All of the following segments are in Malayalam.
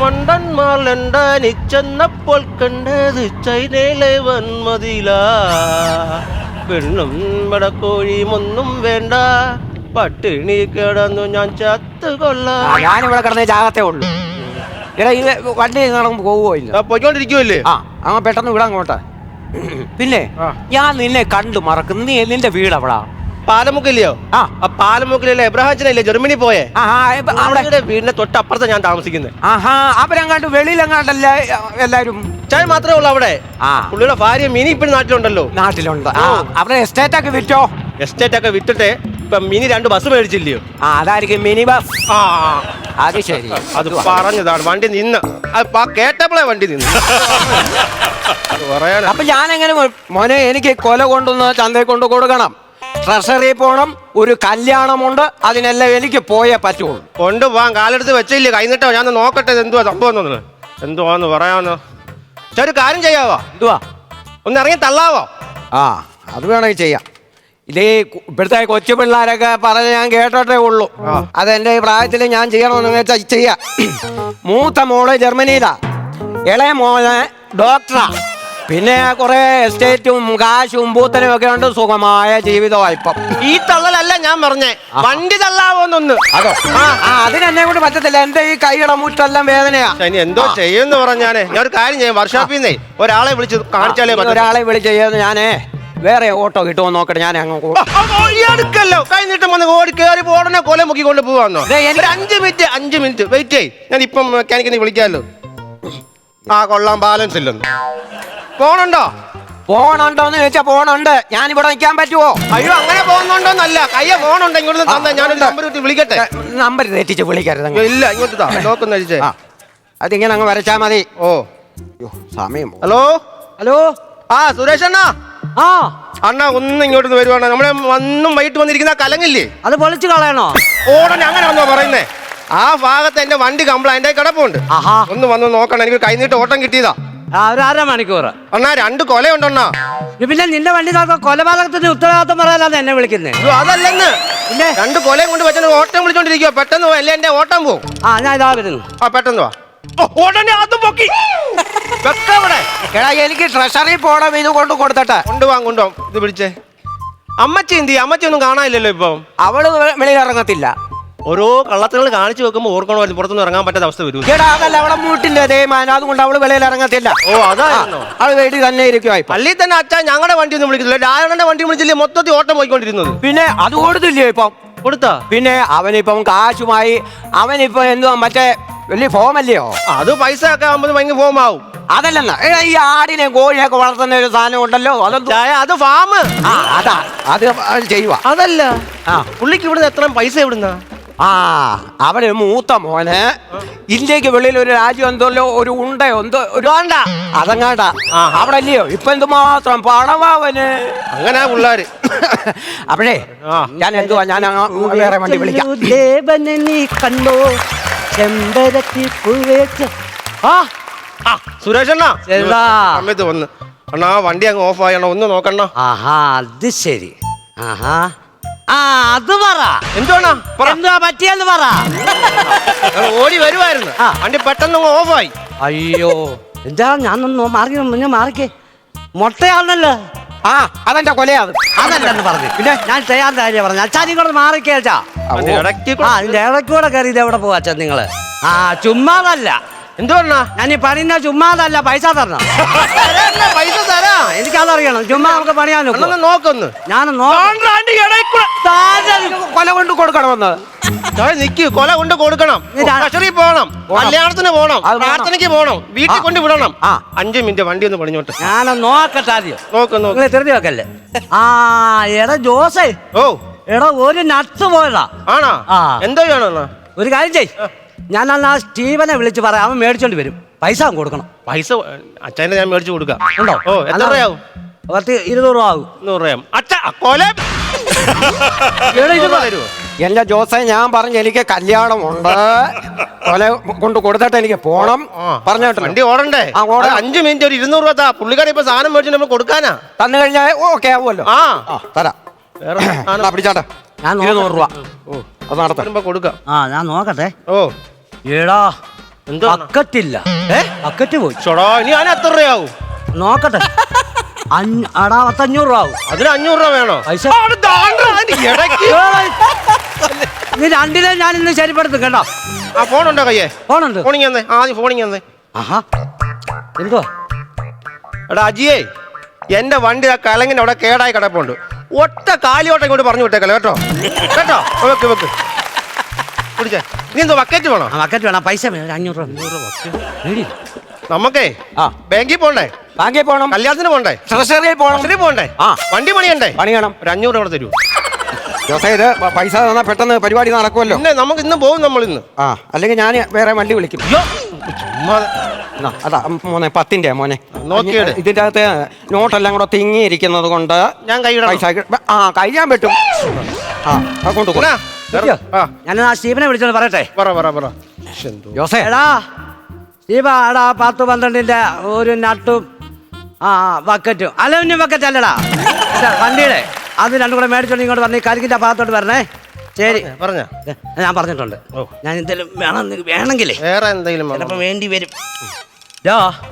മണ്ടന്മാർ ലണ്ടനിൽ ചെന്നപ്പോൾ കണ്ടത് ചൈനയിലെ വന്മതില പെണ്ണും വടക്കോഴിയും ഒന്നും വേണ്ട. പട്ടിണി കിടന്നു ഞാൻ ചത്ത് കൊള്ളാം ഞാനിവിടെ കിടന്നേ ജാഗത്തേ ഉള്ളൂ. എടാ വണ്ടി ആ, അങ്ങ് പെട്ടെന്ന് വിടാൻ അങ്ങോട്ട്. പിന്നെ ഞാൻ നിന്നെ കണ്ടു മറക്കുന്നു നീ നിന്റെ വീട് എവിടാ പാലമുക്കില്ലയോ ആ. പാലമുക്കിലെ എബ്രഹാച്ചനല്ലേ ജർമ്മനി പോയേ? അവിടെ വീടിന്റെ തൊട്ടപ്പുറത്ത് ഞാൻ താമസിക്കുന്നത് ആഹാ അവരങ്ങാണ്ട് വെളിയിലെങ്ങാണ്ടല്ല എല്ലാരും ചായ മാത്രമേ ഉള്ളൂ അവിടെ. ആ. പുള്ളിയുടെ ഭാര്യ മിനി ഇപ്പോഴും നാട്ടിലുണ്ടല്ലോ. നാട്ടിലുണ്ട്. അവിടെ എസ്റ്റേറ്റ് ഒക്കെ വിറ്റോ? എസ്റ്റേറ്റ് ഒക്കെ വിറ്റിട്ട് ഇപ്പൊ മിനി രണ്ട് ബസ് മേടിച്ചില്ലയോ? ആ അതായിരിക്കും മിനി ബസ് ആ. അത് ശരി. അത് പറഞ്ഞതാണ്. വണ്ടി നിന്ന്. അത് കേട്ടപ്പോഴേ വണ്ടി നിന്ന്. അപ്പൊ ഞാൻ എങ്ങനെ മോനെ എനിക്ക് കൊല കൊണ്ടുവന്ന് ചന്തയിൽ കൊണ്ട് കൊടുക്കണം. ട്രഷറി പോണം ഒരു കല്യാണമുണ്ട് അതിനെല്ലാം എനിക്ക് പോയേ പറ്റുള്ളൂ. കൊണ്ടുപോകാൻ കാലെടുത്ത് വെച്ചില്ലേ കൈന്നിട്ടോ ഞാൻ നോക്കട്ടെ എന്തുവാ സംഭവം എന്തുവാന്ന് പറയാന്ന് പക്ഷെ ഒരു കാര്യം ചെയ്യാവോ? എന്തുവാ? ഒന്ന് ഇറങ്ങി തള്ളാവോ? ആ അത് വേണമെങ്കിൽ ചെയ്യാം. ഇതേ കു- ഇപ്പോഴത്തെ കൊച്ചു പിള്ളേരൊക്കെ പറഞ്ഞ് ഞാൻ കേട്ടോട്ടേ ഉള്ളൂ. അതെന്റെ ഈ പ്രായത്തിൽ ഞാൻ ചെയ്യണമെന്ന് വെച്ചാൽ ചെയ്യാം. മൂത്ത മോൾ ജർമ്മനിയിലാ. ഇളയ മോൾ ഡോക്ടറാ. പിന്നെ കുറെ എസ്റ്റേറ്റും കാശും പൂത്തനും ഒക്കെ ഉണ്ട് സുഖമായ ജീവിതമായിപ്പം ഇപ്പം ഈ തള്ളലല്ല ഞാൻ പറഞ്ഞേ. വണ്ടി തള്ളാവോന്നൊന്ന്. അതോ? ആ. അതിനെന്നെ കൊണ്ട് പറ്റത്തില്ല. എന്റെ ഈ കൈയുടെ മുട്ടെല്ലാം വേദനയാ. ഇനി എന്തോ ചെയ്യുമെന്ന് പറഞ്ഞാനേ ഞാൻ ഒരു കാര്യം ചെയ്യാം. വർഷാപ്പിൽ നിന്നേ ഒരാളെ വിളിച്ച് കാണിച്ചാലേ പറ്റൂ. ഒരാളെ വിളിച്ച് ചെയ്യുന്നത് ഞാനേ വേറെ ഓട്ടോ കിട്ടുമോ നോക്കട്ടെ ഞാൻ അങ്ങ് കൂ- ഈ അടുക്കല്ലോ. കൈ നീട്ടം വന്ന് ഓടി കയറി ഉടനെ കൊല മുക്കി കൊണ്ട് പോവാന്നോ? ദേ, എനിക്ക് ഒരു അഞ്ച് മിനിറ്റ് അഞ്ച് മിനിറ്റ്. വെയിറ്റ് ചെയ് ഞാൻ ഇപ്പം മെക്കാനിക്കിനെ വിളിക്കാമല്ലോ ആ കൊള്ളാം. ബാലൻസ് ഇല്ലെന്ന്. പോണുണ്ടോ? പോണുണ്ടോന്ന് ചോദിച്ചാ പോണുണ്ട്. ഞാൻ ഇവിടെ നിൽക്കാൻ പറ്റുമോ അയ്യോ അങ്ങനെ പോകുന്നുണ്ടോന്നല്ല. കയ്യ ഫോണുണ്ട് ഇങ്ങോട്ട് തന്നെ ഞാനൊരു നമ്പർ കിട്ടി വിളിക്കട്ടെ? നമ്പർ തെറ്റിച്ച് വിളിക്കരുത് അങ്ങ്. ഇല്ല ഇങ്ങോട്ട് താ നോക്കുന്ന അടിച്ചേ. ആ. അതിങ്ങനെ അങ്ങ് വരച്ചാ മതി. ഓ. അയ്യോ, സമയം. ഹലോ? ഹലോ? ആ സുരേഷ് അണ്ണാ? ആ. അണ്ണാ ഒന്ന് ഇങ്ങോട്ട് വരുവാണ്. നമ്മളെ വന്നും വൈകിട്ട് വന്നിരിക്കുന്ന ആ കലങ്ങില്ലേ? അത് പൊളിച്ചു കളയണോ? ഓടനെ അങ്ങനെ വന്നോ പറയുന്നേ. ആ ഭാഗത്ത് എന്റെ വണ്ടി കംപ്ലൈന്റ് ആയി കിടപ്പുണ്ട്. ആഹാ. ഒന്ന് വന്ന് നോക്കണം. എനിക്ക് കൈനീട്ട് ഓട്ടം കിട്ടിയതാ. ആ, ഒരു അര മണിക്കൂർ അണ്ണാ രണ്ട് കൊലയുണ്ടെണ്ണാ. പിന്നെ നിന്റെ വണ്ടി നോക്കാൻ കൊലപാതകത്തിന്റെ ഉത്തരവാദിത്വം പറയാനാണ് എന്നെ വിളിക്കുന്നത് അയ്യോ, അതല്ലെന്ന്. പിന്നെ? രണ്ട് കൊലയും കൊണ്ട് വെച്ചാൽ ഓട്ടം വിളിച്ചോണ്ടിരിക്കുക പെട്ടെന്ന് പോവാ അല്ലേ എന്റെ ഓട്ടം പോവും ആ ഞാൻ ഇതാ വരുന്നു. ആ പെട്ടെന്ന് വാ. ഓ, ഉടനെ അത് പൊക്കി. വെക്കവിടെ എടാ എനിക്ക് ട്രഷറി പോണം ഇത് കൊണ്ട് കൊടുത്തട്ടെ. കൊണ്ടുപോവാൻ കൊണ്ടുപോവാം ഇത് പിടിച്ചേ അമ്മച്ചി എന്തി അമ്മച്ചി ഒന്നും കാണാനില്ലല്ലോ ഇപ്പം. അവൾ വെളിയിൽ ഇറങ്ങത്തില്ല ഓരോ കള്ളത്തുകൾ കാണിച്ചു വെക്കുമ്പോൾ ഓർക്കണമായിരുന്നു പുറത്തുനിന്ന് ഇറങ്ങാൻ പറ്റാത്ത അവസ്ഥ വരും കേടാ അതല്ല അവളെ മൂട്ടില്ല തേയ്മാനം അതുകൊണ്ട് അവൾ വെളിയിൽ ഇറങ്ങത്തില്ല. ഓ അതായിരുന്നോ? അവൾ വീട്ടിൽ തന്നെ ഇരിക്കുവാ ഇപ്പൊ. പള്ളിയിൽ തന്നെ അച്ഛാ ഞങ്ങളുടെ വണ്ടി ഒന്നും വിളിക്കുന്നില്ല. രാവണന്റെ വണ്ടി വിളിച്ചില്ലേ മൊത്തത്തിൽ ഓട്ടം പോയിക്കൊണ്ടിരുന്നത്? പിന്നെ അത് കൊടുത്തില്ലേ ഇപ്പം? കൊടുത്താ? പിന്നെ അവനിപ്പം കാശുമായി അവനിപ്പം എന്തുവാ മറ്റേ വലിയ അല്ലയോ അത് പൈസ ഒക്കെ ആകുമ്പോൾ ഭയങ്കര ഫോം ആവും അതല്ലെന്നാ ഈ ആടിനെ കോഴിയൊക്കെ വളർത്തുന്ന ഒരു സാധനം ഉണ്ടല്ലോ അതെന്തോ? അത് ഫാം ആ അതാ അത് ചെയ്യുക അതല്ല ആ. പുള്ളിക്ക് ഇവിടുന്ന് എത്ര പൈസ എവിടുന്നാ? ആ അവന് മൂത്ത മോന്. ഇന്ത്യയ്ക്ക് വെളിയിൽ ഒരു രാജ്യം എന്തല്ലോ ഒരു ഉണ്ട എന്തോ ഒരു വേണ്ട. അതങ്ങാണ്ട. ആ. അവിടെ അല്ലയോ ഇപ്പൊ എന്തുമാത്രം പണമാവന്? അങ്ങനെ പിള്ളേര്. അപ്പോഴേ ഞാൻ എന്തുവാ ഞാൻ വേറെ വണ്ടി വിളിക്കാം. ദേവനെ നീ കണ്ടോ? ചെമ്പരത്തി പൂവേച്ച് ആ ആ. സമയത്ത് വന്ന്. അണ്ണാ വണ്ടി അങ്ങ് ഓഫ് ആയണോ ഒന്ന് നോക്കണ്ണ. ആഹാ അത് ശരി. ആഹാ. ആ അത് പറ. എന്തുവാണാ? പറ. എന്താ പറ്റിയെന്ന് പറ. ഓടി വരുമായിരുന്നു ആ. വണ്ടി പെട്ടെന്ന് ഓഫായി. അയ്യോ എന്താ ഞാനൊന്ന് മാറി മുന്നേ മാറിക്കേ. മൊട്ടയാണല്ലോ ആ അതെന്റെ കൊലയാത് അതല്ലെന്ന് പറഞ്ഞു. പിന്നെ ഞാൻ ചെയ്യാൻ കാര്യം പറഞ്ഞു. അച്ഛാ നിങ്ങളോട് മാറിക്കേച്ചാ അത് ഇടയ്ക്ക് ആ ഇതിന്റെ ഇടയ്ക്കൂടെ കയറി ഇതെവിടെ പോവാ അച്ഛൻ നിങ്ങൾ? ആ ചുമ്മാതല്ല. എന്തുവാ? ഞാൻ ഈ പറയുന്ന ചുമ്മാതല്ല പൈസ തരണം. പൈസ തരാ. എനിക്കതറിയണം. ചുമ്മാ നമുക്ക് പണിയാൻ അണ്ണൊന്ന് നോക്കൊന്ന്. ഞാൻ കൊല കൊണ്ട് കൊടുക്കണമെന്ന് നിക്ക് കൊല കൊണ്ട് കൊടുക്കണം. കഷറി പോണം. കല്യാണത്തിന് പോണം അത് പ്രാർത്ഥനയ്ക്ക് പോണം വീട്ടിൽ. കൊണ്ട് വിടണം. ആ. അഞ്ച് മിനിറ്റ് വണ്ടി ഒന്ന് പണിഞ്ഞോട്ടെ. ഞാൻ നോക്കട്ടെ ആദ്യം. നോക്ക് നോക്ക്. തിരുത്തി വെക്കല്ലേ? ആ എടാ ജോസേ. ഓ. എടാ ഒരു നട്ട് പോയതാ. ആണോ. എന്തോ ചെയ്യണോ ഒരു കാര്യം ചെയ് ഞാൻ അന്ന് ആ സ്റ്റീവനെ വിളിച്ച് പറയാം. അവൻ മേടിച്ചോണ്ട് വരും. പൈസ അവൻ കൊടുക്കണം. പൈസ അച്ഛനെ ഞാൻ മേടിച്ചു കൊടുക്കാം. ഉണ്ടോ? ഓ എത്ര രൂപയാവും? പത്ത് ഇരുന്നൂറ് രൂപ ആകും. നൂറ് രൂപയാവും. അച്ഛ കൊല എടാ, ഇത് തരുമോ എന്റെ ജോസെ ഞാൻ പറഞ്ഞു എനിക്ക് കല്യാണമുണ്ട്. കൊല കൊണ്ട് കൊടുത്തിട്ട് എനിക്ക് പോണം. പറഞ്ഞോട്ടോ വണ്ടി ഓടണ്ടേ? ആ, ഓട അത് അഞ്ച് മിനിറ്റ് ഒരു ഇരുന്നൂറ് രൂപ താ. പുള്ളിക്കാരി ഇപ്പൊ സാധനം മേടിച്ചു നമ്മൾ കൊടുക്കാനാ? തന്നു കഴിഞ്ഞാൽ ഓക്കെ ആവുമല്ലോ. ആ. ആ തരാം. വേറെ സാധനം. എന്നാ പിടിച്ചാട്ടെ. ഞാൻ. ഇരുന്നൂറ് രൂപ. ഓ. അത് നടത്താം. വരുമ്പോ കൊടുക്കാം. ആ ഞാൻ നോക്കട്ടെ. ഓ. എടാ എന്തോ അക്കറ്റില്ല. ഏ? അക്കറ്റ് പോയി. ചോടാ ഇനി ഞാൻ എത്ര രൂപയാവും? നോക്കട്ടെ. അഞ്ഞ- അടാ പത്തഞ്ഞൂറ് രൂപ ആവും അതിന് അഞ്ഞൂറ് രൂപ വേണോ? പൈസ അവിടെ ദാണ്ടാ അതിന്റെ ഇടയ്ക്ക്. നീ രണ്ടിനെ ഞാൻ ഇന്ന് ശരിപ്പെടുത്തും കേട്ടോ. ആ ഫോണുണ്ടോ കയ്യേ? ഫോണുണ്ട്. ഫോണിങ് തന്നെ. ആദ്യം ഫോണിങ് തന്നെ. ആഹാ. എന്തോ എടാ അജിയേ എന്റെ വണ്ടി ആ കലങ്ങിന്റെ അവിടെ കേടായി കിടപ്പുണ്ട്. ഒറ്റ കാലിയോട്ടം ഇങ്ങോട്ട് പറഞ്ഞു വിട്ടേക്കല്ലോ കേട്ടോ? കേട്ടോ? വെക്ക് വെക്ക്. കുടിച്ചേ. നീ എന്തോ ബക്കറ്റ് വേണോ? ആ ബക്കറ്റ് വേണം. പൈസ വേണം. രൂപ. അഞ്ഞൂറ് രൂപ. നമുക്കേ ആ. ബാങ്കിൽ പോണ്ടേ? ബാങ്കിൽ പോകണം കല്യാണത്തിന് പോണ്ടേ? ട്രഷറിയിൽ പോകണം ബസ്സിൽ പോണ്ടേ? ആ. വണ്ടി പണിയണ്ടേ? പണിയണം ഒരു അഞ്ഞൂറ് രൂപ തരൂ ജോസേ ഇത് പൈസ തന്നാൽ പെട്ടെന്ന് പരിപാടി നടക്കുമല്ലോ. പിന്നെ നമുക്ക് ഇന്ന് പോകും നമ്മൾ ഇന്ന്. ആ അല്ലെങ്കിൽ ഞാൻ വേറെ വണ്ടി വിളിക്കും. ചുമ്മാ. അതാ മോനെ പത്തിന്റെ മോനെ. നോക്കിയെട്. ഇതിന്റെ അകത്ത് നോട്ടെല്ലാം കൂടെ തിങ്ങിയിരിക്കുന്നത് കൊണ്ട് ഞാൻ കൈ പൈസ ആ കഴിയാൻ പറ്റും ആ കൊണ്ട് എന്നാ? ഞാൻ ആ. സ്റ്റീഫനെ വിളിച്ചോണ്ട് പറയട്ടെ. പറ പറ പറ. ജോസേ. എടാ. സ്റ്റീഫ എടാ പത്ത് പന്ത്രണ്ടിന്റെ ഒരു നട്ടും ആ വക്കറ്റും ബക്കറ്റും. വക്കറ്റ് ബക്കറ്റ് അല്ലടാ. വണ്ടിയുടെ. അത് രണ്ടും കൂടെ മേടിച്ചോണ്ട് ഇങ്ങോട്ട് പറഞ്ഞ് കരിക്കിന്റെ ഭാഗത്തോട്ട് വരണേ. ശരി. പറഞ്ഞ. ഞാൻ പറഞ്ഞിട്ടുണ്ട്. ഓ. ഞാൻ എന്തെങ്കിലും വേണം വേണമെങ്കിലേ. വേറെ എന്തെങ്കിലും? ചിലപ്പോ വേണ്ടി വരും.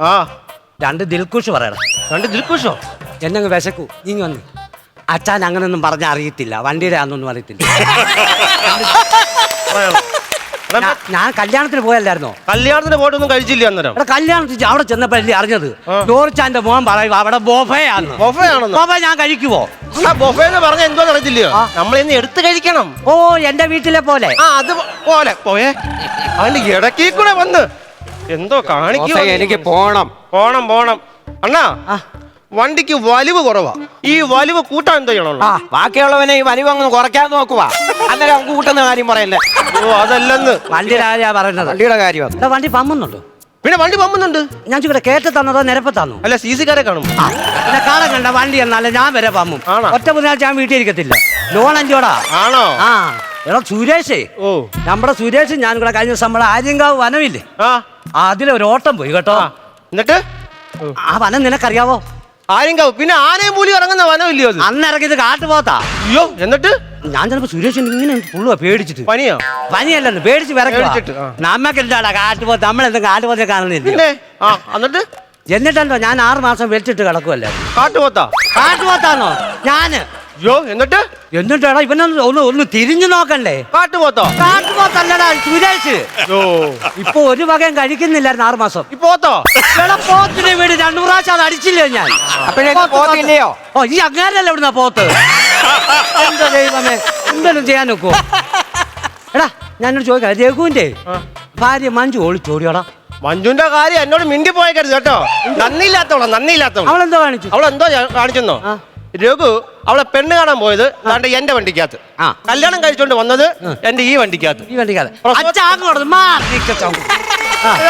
ആ. രണ്ട് ദിൽക്കുഷ് പറയണം. രണ്ട് ദിൽക്കുഷോ? എന്നെ വിശക്കൂ. നീങ്ങി വന്ന്. അച്ഛൻ അങ്ങനൊന്നും പറഞ്ഞ അറിയത്തില്ല. വണ്ടിയുടെ ആണെന്നൊന്നും അറിയത്തില്ല. പറയണം. ഞാൻ കല്യാണത്തിന് പോയല്ലായിരുന്നോ? കല്യാണത്തിന് പോയിട്ടൊന്നും കഴിച്ചില്ല അന്നേരം. എടാ കല്യാണത്തിന് അവിടെ ചെന്നപ്പോഴല്ലേ അറിഞ്ഞത്? ആ. ജോർച്ചാന്റെ മോൻ പറയുക അവിടെ ബോഫയാന്ന്. ബൊഫയാണെന്നോ? ബോഫ ഞാൻ കഴിക്കുവോ? ആ ബൊഫേ എന്ന് പറഞ്ഞ എന്തോ അറിയത്തില്ലയോ. നമ്മൾ ഇന്ന് എടുത്ത് കഴിക്കണം. ഓ എന്റെ വീട്ടിലെ പോലെ. ആ അത് പോലെ. പോയേ. അതിന്റെ ഇടയ്ക്ക് കൂടെ വന്ന്. എന്തോ കാണിക്കോ എനിക്ക് പോണം. പോണം പോണം. അണ്ണാ ആ. വണ്ടിക്ക് വലിവ് കുറവാ. ഈ വലിവ് കൂട്ടാൻ എന്താ ചെയ്യണോ ആ ബാക്കിയുള്ളവനെ ഈ വലിവ് അങ്ങ് കുറയ്ക്കാൻ നോക്കുവാ. അന്നേരം നമുക്ക് കൂട്ടുന്ന കാര്യം പറയല്ലേ? ഓ അതല്ലെന്ന്. വണ്ടി രാജാ പറയുന്നത്. വണ്ടിയുടെ കാര്യം? എടാ, വണ്ടി പമ്മുന്നുണ്ടോ? പിന്നെ വണ്ടി പമ്പുന്നുണ്ട് ഞാൻ ചൂടെ കേട്ട് തന്നതോ നിരപ്പ് തന്നു? അല്ല സി സി കാരെ കാണും. ആ പിന്നെ കാണാൻ കണ്ട വണ്ടി എന്നാലും ഞാൻ വരെ പമ്മും. ആണോ? ഒറ്റ ബുധനാഴ്ച ഞാൻ വീട്ടിൽ ഇരിക്കത്തില്ല. ലോൺ അഞ്ചോടാ. ആണോ? ആ എടാ സുരേഷേ. ഓ. നമ്മുടെ സുരേഷ് ഞാൻ കൂടെ കഴിഞ്ഞ ദിവസം നമ്മുടെ ആര്യങ്കാവ് വനമില്ലേ? ആ. അതിലൊരു ഓട്ടം പോയി കേട്ടോ. എന്നിട്ട്? ആ വനം നിനക്കറിയാവോ? ആരെങ്കാവ് പിന്നെ ആനയും പൂലി ഇറങ്ങുന്ന വനമില്ലയോ അത് അന്ന് ഇറങ്ങിയത് കാട്ടുപോത്താ അയ്യോ എന്നിട്ട്? ഞാൻ ചിലപ്പോ സുരേഷ് ഇങ്ങനെ പുള്ളുവാ പേടിച്ചിട്ട്. പനിയോ? പനിയല്ലെന്ന് പേടിച്ച് പേടിച്ചിട്ട്, ആ. വിറക്കുക നമ്മക്ക് എന്താടാ കാട്ടുപോത്ത് നമ്മളെന്തും കാട്ടുപോത്തെ കാണുന്നില്ല പിന്നെ? ആ എന്നിട്ട്? എന്നിട്ടെന്തോ ഞാൻ ആറ് മാസം വെച്ചിട്ട് കിടക്കുമല്ലായിരുന്നു കാട്ടുപോത്താ കാട്ടുപോത്താണോ ഞാൻ അയ്യോ എന്നിട്ട്? എന്നിട്ടാടാ ഇവനൊന്ന് ഒന്ന് ഒന്ന് തിരിഞ്ഞു നോക്കണ്ടേ? കാട്ടുപോത്തോ? കാട്ടുപോത്തല്ലടാ സുരേഷ്. ഇപ്പൊ ഒരു വകയും കഴിക്കുന്നില്ലായിരുന്നു ആറു മാസം. ഈ പോത്തോ? പോത്തിന്റെ വീട് രണ്ടു പ്രാവശ്യം അത് അടിച്ചില്ലേ ഞാൻ? അപ്പോഴേക്ക് പോത്തില്ലയോ? ഓ ഈ അങ്ങാരല്ല ഇവിടുന്ന പോത്ത്? എന്താ ദൈവമേ എന്തെങ്കിലും ചെയ്യാൻ നോക്കൂ. എടാ ഞാനോട് ചോദിക്കാം രഘുവിന്റെ ഭാര്യ മഞ്ജു ഒളിച്ചോടിയോടാ മഞ്ജുന്റെ കാര്യം എന്നോട് മിണ്ടി പോയേക്കരുത് കേട്ടോ നന്ദിയില്ലാത്തവളോ നന്ദിയില്ലാത്തവളോ. അവളെന്തോ കാണിച്ചു? അവളെന്തോ കാണിച്ചെന്നോ. രഘു അവളെ പെണ്ണ് കാണാൻ പോയത് അതാണ്ട് എന്റെ വണ്ടിക്കകത്ത്. ആ. കല്യാണം കഴിച്ചോണ്ട് വന്നത് എന്റെ ഈ വണ്ടിക്കകത്ത്. ഈ വണ്ടിക്കകത്ത്. പ്രസവ- അച്ഛാങ്ങോട്ട്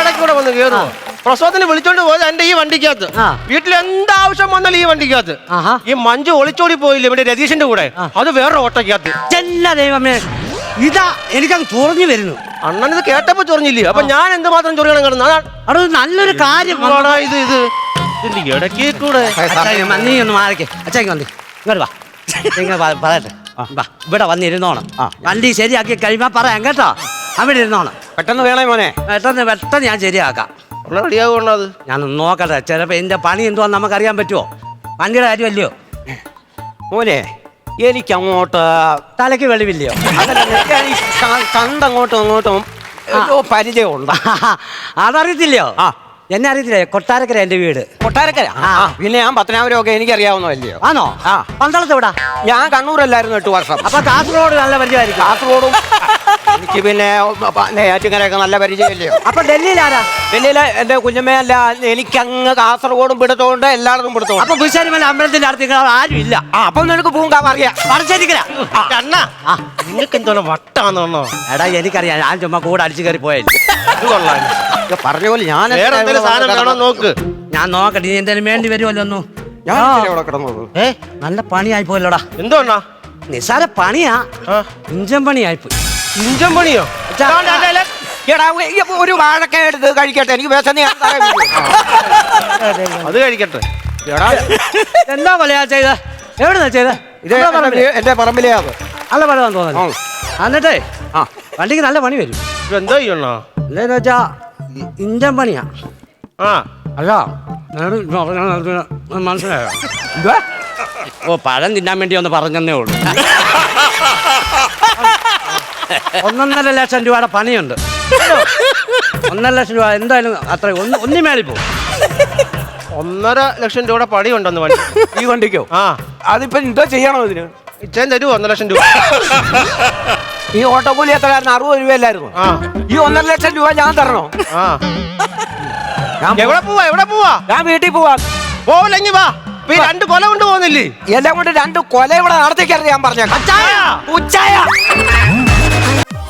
ഇടയ്ക്ക് കൂടെ വന്ന് കേറുമോ പ്രസവത്തിന് വിളിച്ചോണ്ട് പോയത് എന്റെ ഈ വണ്ടിക്കകത്ത്. ആ. വീട്ടിൽ എന്താവശ്യം വന്നാലും ഈ വണ്ടിക്കകത്ത്. ആഹാ. ഈ മഞ്ജു ഒളിച്ചോടി പോയില്ലേ ഇവിടെ രതീഷിന്റെ കൂടെ? ആ. അത് വേറെ ഓട്ടക്കകത്ത്. ചെല്ല ദൈവമേ. ഇതാ എനിക്കങ്ങ് ചൊറിഞ്ഞു വരുന്നു. അണ്ണൻ ഇത് കേട്ടപ്പോ ചൊറിഞ്ഞില്ലേ അപ്പൊ ഞാൻ എന്തുമാത്രം ചൊറിയണം കിടന്നു? അതാണ് അവിടെ ഒരു നല്ലൊരു കാര്യം വന്നു. ഇത് ഇത്? ഇതിന്റെ ഇടയ്ക്ക് കൂടെ. നീ ഒന്ന് മാറിക്കേ. അച്ഛാക്ക് വന്നേ. ഇങ്ങോട്ട് വാ. നിങ്ങൾ പറയട്ടെ വാ ഇവിടെ വന്നിരുന്നോണം. ആ. വണ്ടി ശരിയാക്കി കഴിയുമ്പോ പറയാം കേട്ടോ. അവിടെ ഇരുന്നോണം. പെട്ടെന്ന് വേണേ മോനെ. പെട്ടെന്ന് പെട്ടെന്ന് ഞാൻ ശരിയാക്കാം. റെഡിയാകും അത്? ഞാൻ നോക്കട്ടെ. ചിലപ്പോ എന്റെ പണി എന്തുവാന്ന് നമുക്കറിയാൻ പറ്റുമോ വണ്ടിയുടെ കാര്യമല്ലയോ? മോനെ എനിക്ക് അങ്ങോട്ട് തലയ്ക്ക് വെളിവില്ലയോ? കണ്ടങ്ങോട്ടും അങ്ങോട്ടും എന്തോ പരിചയമുണ്ട്. അതറിയത്തില്ലയോ? ആ. എന്നെ അറിയത്തില്ലേ? കൊട്ടാരക്കര എന്റെ വീട്. കൊട്ടാരക്കര? ആ. പിന്നെ ഞാൻ പത്തനാപുരം ഒക്കെ എനിക്കറിയാവുന്നതല്ലയോ ആണോ? ആ. പന്തളത്ത് എവിടാ? ഞാൻ കണ്ണൂരല്ലായിരുന്നു എട്ട് വർഷം. അപ്പൊ കാസർഗോഡ് നല്ല പരിചയമായിരിക്കും. കാസർഗോഡും എനിക്ക് പിന്നെ നെയ്യാറ്റിങ്ങരയൊക്കെ നല്ല പരിചയമില്ലയോ അപ്പൊ ഡൽഹിയിലാരാ ഡൽഹിയിലെ എന്റെ കുഞ്ഞമ്മയല്ല എനിക്കങ്ങ് കാസർഗോഡും പിടുത്തോണ്ട് എല്ലായിടത്തും പിടുത്തോണ്ട് അപ്പൊ കുശാരിമല അമ്പലത്തിന്റെ അടുത്ത് നിങ്ങൾ ആരും ഇല്ല ആ അപ്പൊ നിനക്ക് പൂങ്കാവ് അറിയാം പറിച്ചേരിക്കല അണ്ണ നിങ്ങൾക്ക് എന്താണ് വട്ടാന്നോ എടാ എനിക്കറിയാം ഞാൻ ചുമ്മാ കൂടെ അടിച്ചു കയറി പോയല്ലേ പറഞ്ഞ പോലെ ഞാൻ സാധനം നോക്ക് ഞാൻ നോക്കട്ടെ നീ എന്തെങ്കിലും വേണ്ടി വരുമല്ലോ ഒന്നു ഏ നല്ല പണിയായി പോയല്ലോടാ എന്തോ നിസാര പണിയാ പണിയായി പോയി ഇഞ്ചൻ പണിയോ. എടാ ഒരു വാഴക്ക എടുത്ത് കഴിക്കട്ടെ. എനിക്ക് വിശന്ന് ഞാൻ അത് കഴിക്കട്ടെ. എടാ എന്താ കൊലയാ ചെയ്ത? എവിടെന്നാ ചെയ്ത? ഇത് എന്റെ- എന്റെ പറമ്പിലേ? അത് നല്ല പണിയാന്ന് തോന്നുന്നു. എന്നിട്ടേ ആ. വണ്ടിക്ക് നല്ല പണി വരും. എന്തോ ചെയ്യണോ എന്താന്ന് വെച്ചാ ഇ- ഇന്ത്യൻ പണിയാ. ആ. അല്ല നേരെ ഇത് പറഞ്ഞാ നിനക്ക് മനസ്സിലായോ? ഓ പഴം തിന്നാൻ വേണ്ടി ഒന്ന് പറഞ്ഞതേ ഉള്ളൂ. ഒന്നൊന്നര ലക്ഷം രൂപയുടെ പണിയുണ്ട്. ഒന്നര ലക്ഷം രൂപ എന്തായാലും അത്ര ഒന്ന് ഒന്നി മേളിൽ പോകും. ഒന്നര ലക്ഷം രൂപയുടെ പണി ഉണ്ടെന്ന് വണ്ടി. ഈ വണ്ടിക്കോ? ആ. അതിപ്പോ എന്തോ ചെയ്യണോ ഇതിന്? ഇച്ചേൻ തരൂ ഒന്നര ലക്ഷം രൂപ? ഈ ഓട്ടോ കൂലി എത്ര കാരണം അറുപത് രൂപയല്ലായിരുന്നു ആ. ഈ ഒന്നര ലക്ഷം രൂപ ഞാൻ തരണോ? ആ. ഞാൻ എവിടെ പോവാ? എവിടെ പോവാ? ഞാൻ വീട്ടിൽ പോവാ. പോവില്ലെങ്കി വാ. ഇപ്പൊ ഈ രണ്ട് കൊല കൊണ്ട് പോകുന്നില്ലേ? എല്ലാം കൊണ്ട് രണ്ട് കൊല ഇവിടെ നടത്തിക്കരുത് ഞാൻ പറഞ്ഞ ഉച്ചായ.